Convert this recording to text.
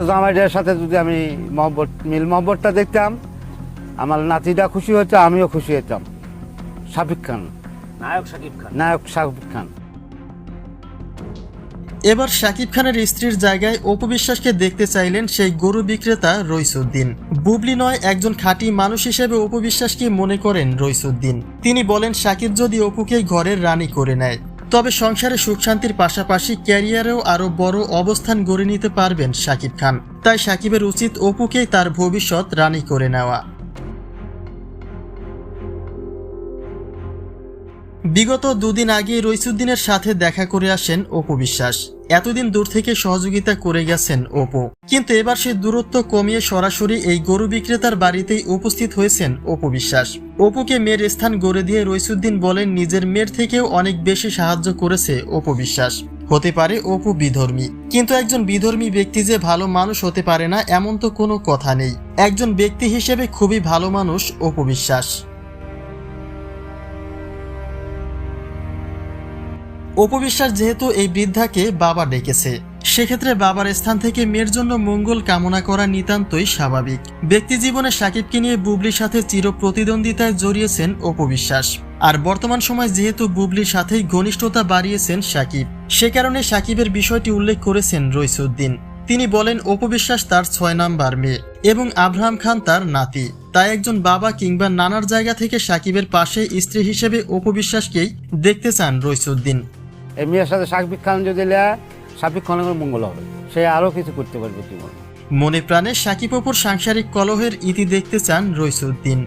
জামাইটার সাথে যদি আমি মহব্বত মিল মহব্বতটা দেখতাম আমার নাতিটা খুশি হতো আমিও খুশি হতাম। শাকিব খান। নায়ক শাকিব খান। নায়ক শাকিব খান। এবার শাকিব খানের স্ত্রীর জায়গায় অপু বিশ্বাসকে দেখতে চাইলেন সেই গরু বিক্রেতা রইসুদ্দিন। বুবলি নয় একজন খাঁটি মানুষ হিসেবে অপু বিশ্বাসকে মনে করেন রইসুদ্দিন? তিনি বলেন শাকিব যদি অপুকে ঘরের রানী করে নেয় তবে সংসারে সুখ শান্তির পাশাপাশি ক্যারিয়ারেও আরও বড় অবস্থান গড়ে নিতে পারবেন শাকিব খান। তাই শাকিবের উচিত অপুকেই তার ভবিষ্যৎ রানি করে নেওয়া। বিগত দুদিন আগে রইসুদ্দিনের সাথে দেখা করে আসেন অপু বিশ্বাস। এতদিন দূর থেকে সহযোগিতা করে গেছেন অপু। কিন্তু এবার সে দূরত্ব কমিয়ে সরাসরি এই গরু বিক্রেতার বাড়িতেই উপস্থিত হয়েছেন অপু বিশ্বাস। অপুকে মেয়ের স্থান গড়ে দিয়ে রইসুদ্দিন বলেন, নিজের মেয়ের থেকেও অনেক বেশি সাহায্য করেছে অপু বিশ্বাস। হতে পারে অপু বিধর্মী। কিন্তু একজন বিধর্মী ব্যক্তি যে ভালো মানুষ হতে পারে না, এমন তো কোনো কথা নেই। একজন ব্যক্তি হিসেবে খুবই ভালো মানুষ অপু বিশ্বাস। অপবিশ্বাস যেহেতু এই বৃদ্ধাকে বাবা ডেকেছে, সেক্ষেত্রে বাবার স্থান থেকে মেয়ের জন্য মঙ্গল কামনা করা নিতান্তই স্বাভাবিক। ব্যক্তি জীবনে সাকিবকে নিয়ে বুবলির সাথে চির প্রতিদ্বন্দ্বিতায় জড়িয়েছেন অপবিশ্বাস। আর বর্তমান সময় যেহেতু বুবলির সাথেই ঘনিষ্ঠতা বাড়িয়েছেন সাকিব, সে কারণে সাকিবের বিষয়টি উল্লেখ করেছেন রইসুদ্দিন। তিনি বলেন, অপবিশ্বাস তার ছয় নাম্বার মেয়ে এবং আব্রাহাম খান তার নাতি। তাই একজন বাবা কিংবা নানার জায়গা থেকে সাকিবের পাশে স্ত্রী হিসেবে অপবিশ্বাসকেই দেখতে চান রইসুদ্দিন। এই মেয়ের সাথে সাকিব খান যদি লেয়া সাকিব খানের মঙ্গল হবে। সে আরও কিছু করতে পারবে জীবনে। মনে প্রাণে সাকিব অপুর সাংসারিক কলহের ইতি দেখতে চান রইসুদ্দিন